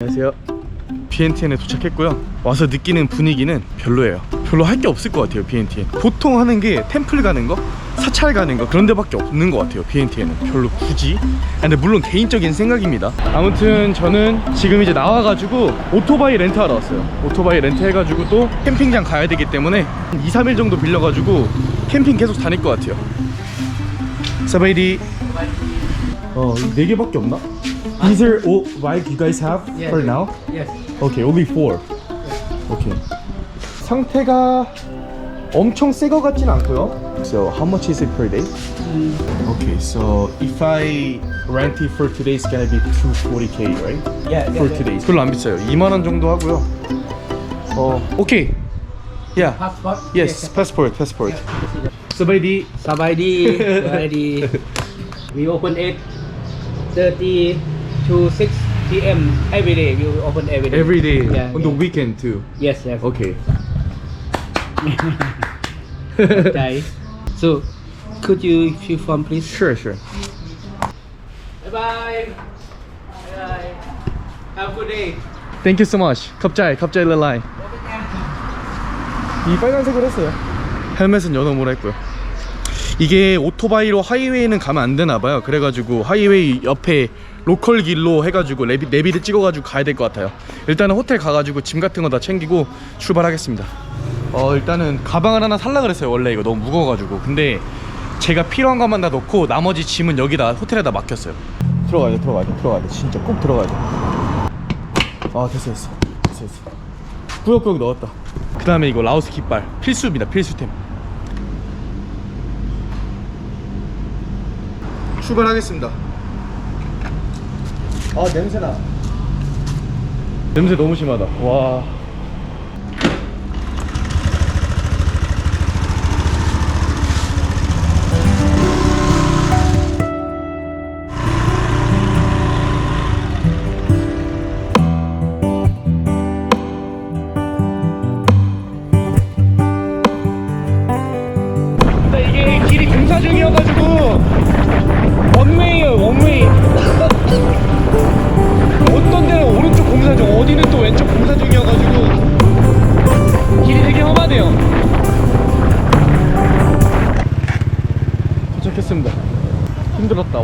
안녕하세요. BNTN에 도착했고요. 와서 느끼는 분위기는 별로예요. 별로 할 게 없을 것 같아요. BNTN. 보통 하는 게 템플 가는 거, 사찰 가는 거 그런 데밖에 없는 것 같아요. BNTN은 별로 굳이. 아, 근데 물론 개인적인 생각입니다. 아무튼 저는 지금 이제 나와가지고 오토바이 렌트하러 왔어요. 오토바이 렌트 해가지고 또 캠핑장 가야 되기 때문에 한 2, 3일 정도 빌려가지고 캠핑 계속 다닐 것 같아요. 사바이디. 어, 네 개밖에 없나? These are all bike you guys have Yes. for now? Yes. Okay, only four. Okay. 상태가 엄청 새 거 같진 않고요. So how much is it per day? Okay, so if I rent it for today, it's gonna be 240k, right? Yeah. For today. 별로 안 비싸요. 2만 원 정도 하고요. 어, okay. Yeah. Passport. Yes, passport, passport. So by the Sabaydi. Sabaydi. We open 8:30 to 6 p.m. every day. We open every day. every day Yeah. on the yeah. weekend too. Yes. Yes. Okay. Okay. So, could you fill form, please? Sure, sure. Bye bye. Bye. Have a good day. Thank you so much. 갑자기 갑자기 랄라이. 이 빨간색으로 했어요. 헬멧은 연어모라 했고요. 이게 오토바이로 하이웨이는 가면 안 되나 봐요. 그래가지고 하이웨이 옆에 로컬 길로 해가지고 레비, 내비를 찍어가지고 가야 될 것 같아요. 일단은 호텔 가가지고 짐 같은 거 다 챙기고 출발하겠습니다. 어 일단은 가방을 하나 살라 그랬어요. 원래 이거 너무 무거워가지고. 근데 제가 필요한 것만 다 넣고 나머지 짐은 여기다 호텔에다 맡겼어요. 들어가야 돼, 들어가야 돼, 들어가야 돼. 진짜 꼭 들어가야 돼. 아 됐어 됐어 됐어 됐어 꾸역꾸역 넣었다 그 다음에 이거 라오스 깃발 필수입니다 필수템 출발하겠습니다 아 냄새나. 냄새 너무 심하다. 와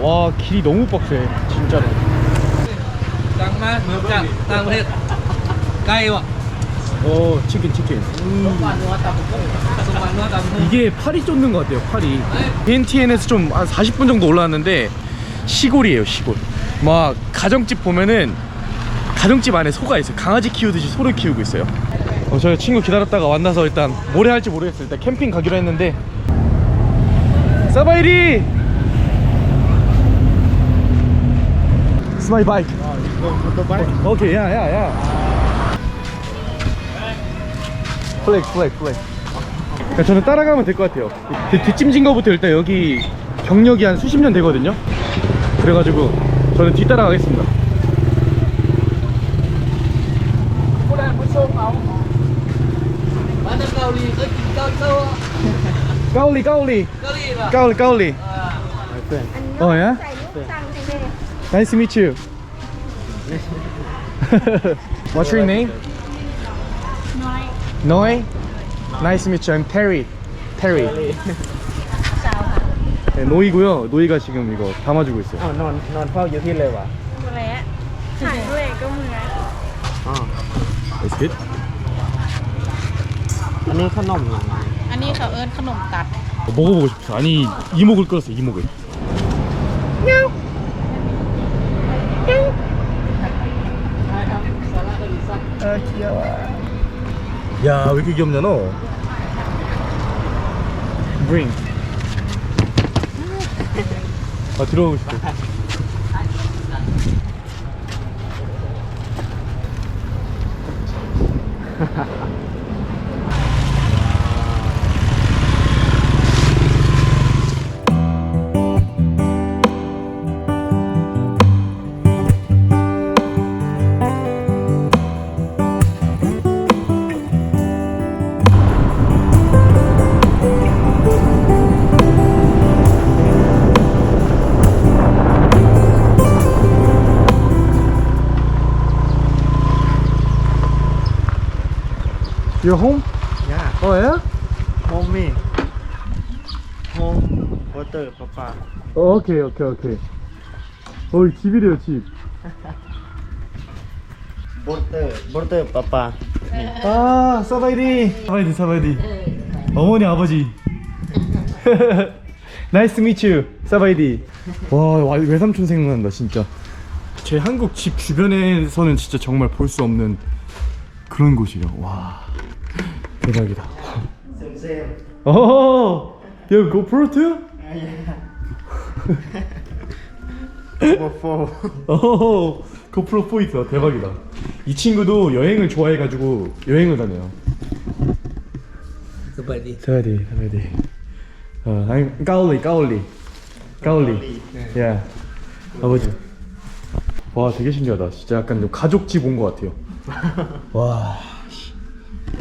와 길이 너무 빡세 진짜로. 짱만 짱 땅을 까이와. 오 치킨 치킨. 음. 이게 팔이 쫓는 것 같아요 팔이. BNTN에서 좀 한 40분 정도 올라왔는데 시골이에요 시골. 막 가정집 보면은 가정집 안에 소가 있어요. 강아지 키우듯이 소를 키우고 있어요. 어, 저희 친구 기다렸다가 만나서 일단 모래 할지 모르겠어요. 일단 캠핑 가기로 했는데. 사바이리! It's my bike. Oh, the, the bike? Okay, yeah, yeah, yeah. 플렉, 플렉, 플렉. 그러니까 저는 따라가면 될 것 같아요. 뒷짐진 거부터 일단 여기 경력이 한 수십 년 되거든요. 그래가지고 저는 뒤따라가겠습니다. 까울리 까울리 까울리 까울리 까울리 아. 어 예? Nice to meet you What's your name? น้อย Noi? Nice to meet you I'm Terry Terry สาวค่ะ 네, 노이고요 노이가 지금 이거 담아주고 있어요 อ้าวนอนนอนเฝ้าอยู่ที่เลยว่ะ ตัวแล้ถ่ายด้วยก็เหมือน อ๋อ That's good อันนี้ขนม อันนี้เขาเอิ้นขนมตัด 어, 먹어보고 싶어 아니 이목을 끌었어 이목을 아 귀여워. 야 왜 이렇게 귀엽냐 너? Bring 아 들어가고 싶어. Your home? Yeah, Oh yeah? home me. Home water, papa. 어, 오케이 오케이 오케이. 어 집이래요 집. Water, water, papa. 아 사바이디. 사바이디 사바이디. 어머니 아버지. 나이스 미츠 사바이디. 와 와, 외삼촌 생각난다 진짜. 제 한국 집 주변에서는 진짜 정말 볼 수 없는 그런 곳이에요. 와 대박이다. Same. 어, 야 고프로 too? Four, four. 어, 고프로 4 있어. 대박이다. 이 친구도 여행을 좋아해 가지고 여행을 다녀요. Seperti 사와디, 사와디. 어, 아니, 까올리, 까올리. 까올리. 야, 아버지. 와, 되게 신기하다. 진짜 약간 좀 가족집 온 것 같아요. 와.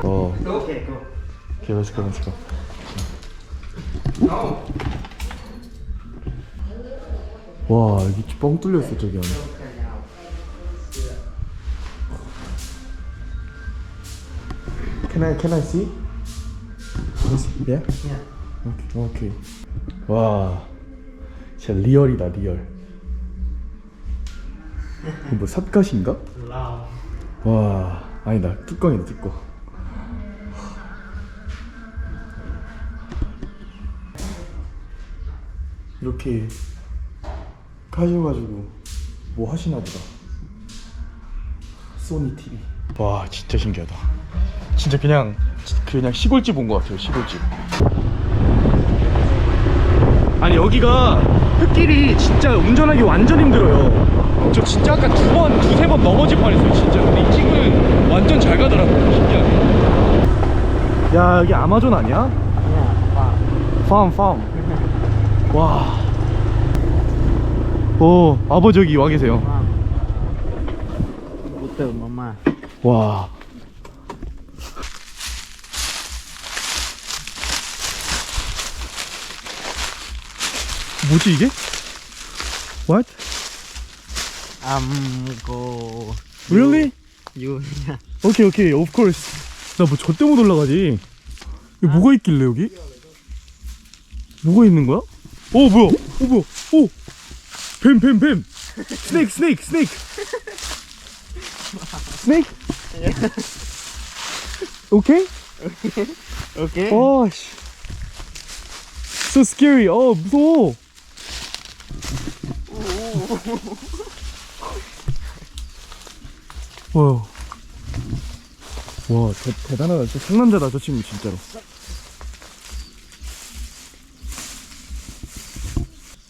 어, Okay, go. 오케이, 렛츠고, 렛츠고. 와, 여기 뻥 뚫렸어, 저기 안에. Can I, can I see? Can I see? Yeah? Yeah. 오케이, 오케이. 와, 진짜 리얼이다 리얼. 뭐 삿갓인가? Wow. 와, 아니다 뚜껑이다 뚜껑. 이렇게 가셔가지고 뭐 하시나 보다. 소니 TV. 와, 진짜 신기하다. 진짜 그냥 그냥 시골집 온 것 같아요 시골집. 아니 여기가 흙길이 진짜 운전하기 완전 힘들어요. 저 진짜 아까 두 번, 두세 번 넘어질 뻔했어요 진짜. 근데 이 친구는 완전 잘 가더라고요. 신기하게. 야 여기 아마존 아니야? Wow. 팜 팜. 와. 오 아버지 여기 와 계세요. Water, mama. 와. 뭐지 이게? What? Um, go. Really? You, yeah. 오케이 오케이 of course 나 뭐 저 때문에 올라가지 여기 뭐가 있길래 여기? 뭐가 있는 거야? 오 뭐야 오 뭐야 오뱀뱀 뱀 스네이크 스네이크 스네이크 스네이크 오케이? Okay. 와씨 so scary 어 무서워 와. 와, 대, 대단하다. 진짜 상남자다, 저 친구, 진짜로.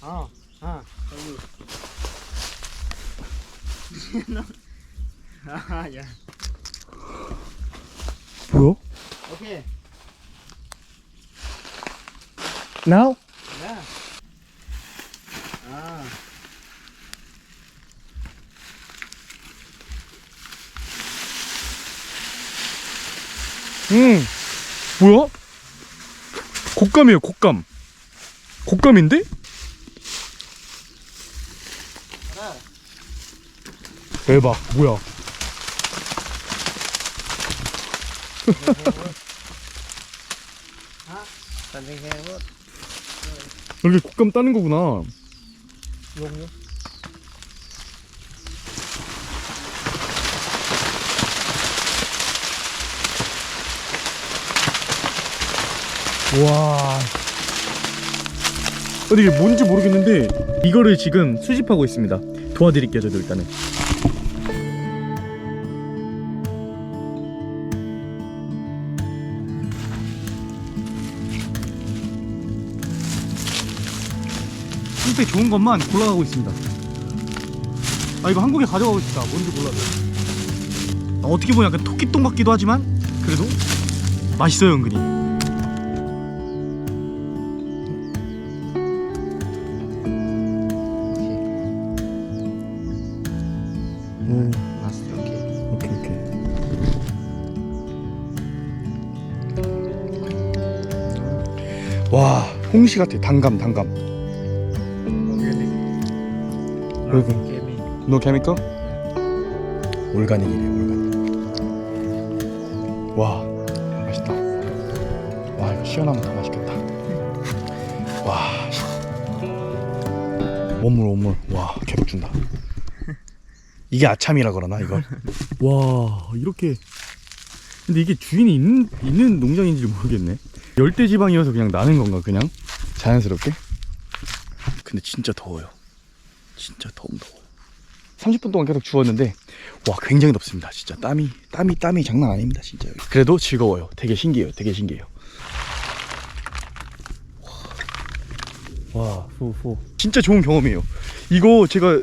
Oh, ah, for you. no. Ah, yeah. 뭐야? Okay. Now? Yeah. Ah. 응. 뭐야? 곶감이에요, 곶감. 곶감인데? 대박, 뭐야? What? 여기 곶감 따는 거구나. 와. 근데 이게 뭔지 모르겠는데 이거를 지금 수집하고 있습니다. 도와드릴게요, 저도 일단은. 선택 좋은 것만 골라가고 있습니다. 아 이거 한국에 가져가고 싶다. 뭔지 몰라서. 아, 어떻게 보면 약간 토끼똥 같기도 하지만 그래도 맛있어요 은근히. 와 홍시 같아 단감 단감. Chemical. 노 케미컬? 올가닉이래 올가닉. 와와 이거 시원하면 더 맛있겠다 와 씨. 원물 원물 와 계속 준다 이게 아참이라 그러나 이걸 와 이렇게 근데 이게 주인이 있는, 있는 농장인지 모르겠네 열대 지방이어서 그냥 나는 건가 그냥 자연스럽게? 근데 진짜 더워요. 진짜 너무 더워요. 30분 동안 계속 주웠는데 와 굉장히 덥습니다. 진짜 땀이 땀이 땀이 장난 아닙니다 진짜. 그래도 즐거워요. 되게 신기해요. 되게 신기해요. 와 후후. 진짜 좋은 경험이에요. 이거 제가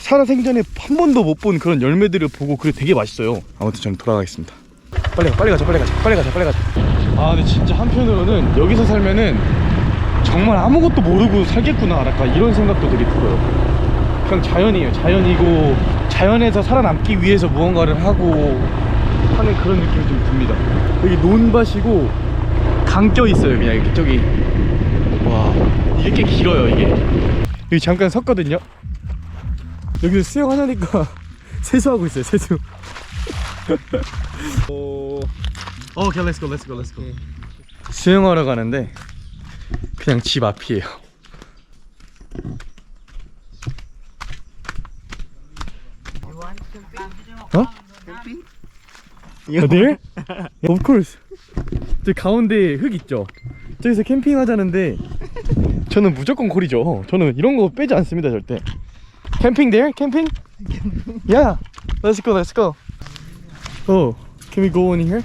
살아생전에 한 번도 못 본 그런 열매들을 보고 그래 되게 맛있어요. 아무튼 저는 돌아가겠습니다. 빨리 가 빨리 가자 빨리 가자 빨리 가자 빨리 가자. 아 근데 진짜 한편으로는 여기서 살면은 정말 아무것도 모르고 살겠구나 약간 이런 생각도 되게 들어요. 그냥 자연이에요. 자연이고 자연에서 살아남기 위해서 무언가를 하고 하는 그런 느낌이 좀 듭니다. 여기 논밭이고 강 껴 있어요 그냥 이렇게 저기. 와 이게 꽤 길어요 이게. 여기 잠깐 섰거든요. 여기서 수영하려니까 세수하고 있어요 세수. 오 오케이 렛츠고 렛츠고 렛츠고 수영하러 가는데 그냥 집 앞이에요 어? 어딜? Of course. 저 가운데 흙 있죠. 저기서 캠핑 하자는데 저는 무조건 콜이죠. 저는 이런 거 빼지 않습니다 절대. 캠핑 there? 캠핑? Yeah. Let's go. Let's go. Oh, can we go in here?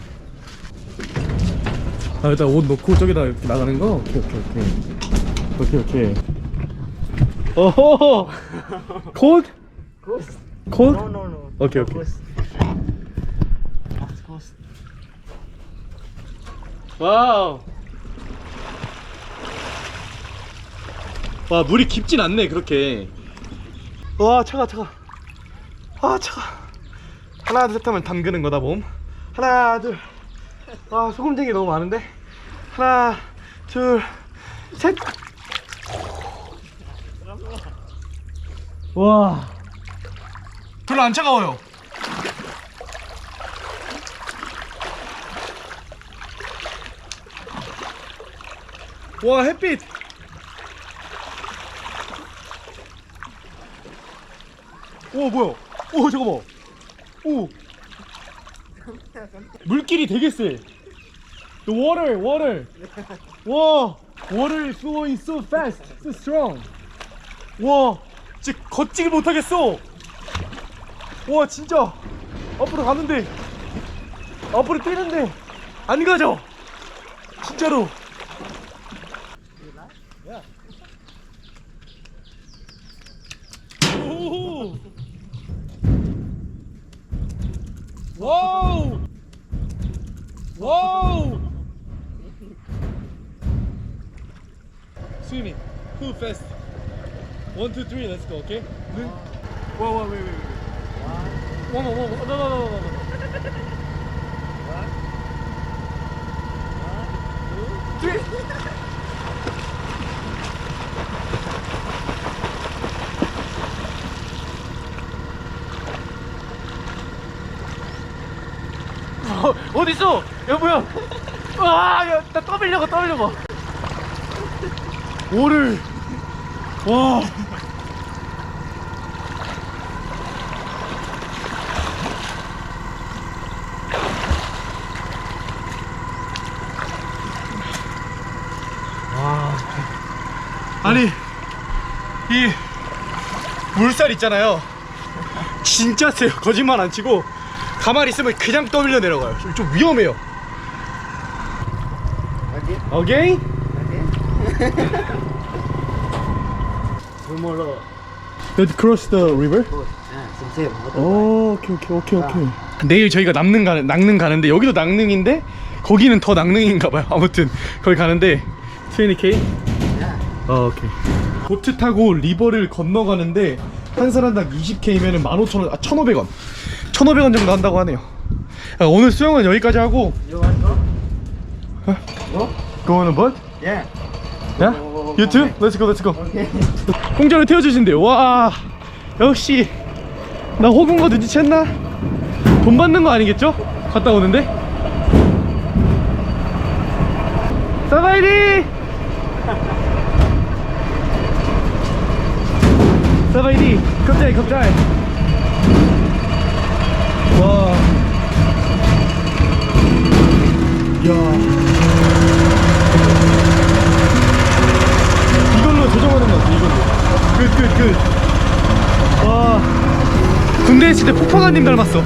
아 일단 옷 넣고 저기다 이렇게 나가는 거. 오케이 오케이 오케이. 오케이 오케이. 오호. Cold? Cold? No, no, no. 오케이 오케이. Of course. 와우. 와 물이 깊진 않네 그렇게. 와 차가 차가. 아 차가. 하나 둘 셋 하면 담그는 거다 몸. 하나 둘. 와 소금쟁이 너무 많은데. 하나 둘 셋. 와. 별로 안 차가워요. 와 햇빛 오 뭐야 오 잠깐만 오 물길이 되게 세 The water water 와 water is flowing so fast so strong 와 진짜 걷지를 못하겠어 와 진짜 앞으로 가는데 앞으로 뛰는데 안 가죠 진짜로 오! 와우! 와우! Swimming. Too fast. One, two, three. Let's go. Okay. 능. 와, 와, wait, wait, wait. One more, one more. No, no, no, no, no. Three. 어, 어딨어? 야 뭐야? 와, 야, 나 떠밀려고 떠밀려고. 오를. 와. 와. 아니 이 물살 있잖아요. 진짜 세요. 거짓말 안 치고 가만히 있으면 그냥 떠밀려 내려가요. 좀, 좀 위험해요. Okay. 오케이? Tomorrow. Let's cross the river. 오, 오케이 오케이 오케이 오케이. 내일 저희가 남능 가는 낭능 가는데 여기도 낭능인데 거기는 더 낭능인가 봐요. 아무튼 거기 가는데 20k. Yeah. 어, 오케이. 보트 타고 리버를 건너가는데 한 사람당 20k면은 15,000원, 아 1,500원. 1,500원 정도 한다고 하네요. 아, 오늘 수영은 여기까지 하고 You want go? Go? go on a boat? Yeah. 야? Let's go. Okay. 공짜로 태워주신대요. 와, 역시 나 호gun 거 눈치챘나? 돈 받는 거 아니겠죠? 갔다 오는데? 사바이디 사바이디 갑자기 갑자기 와 야. 것 같아 이걸로 끝끝끝와. 군대 있을 때 폭파관님 닮았어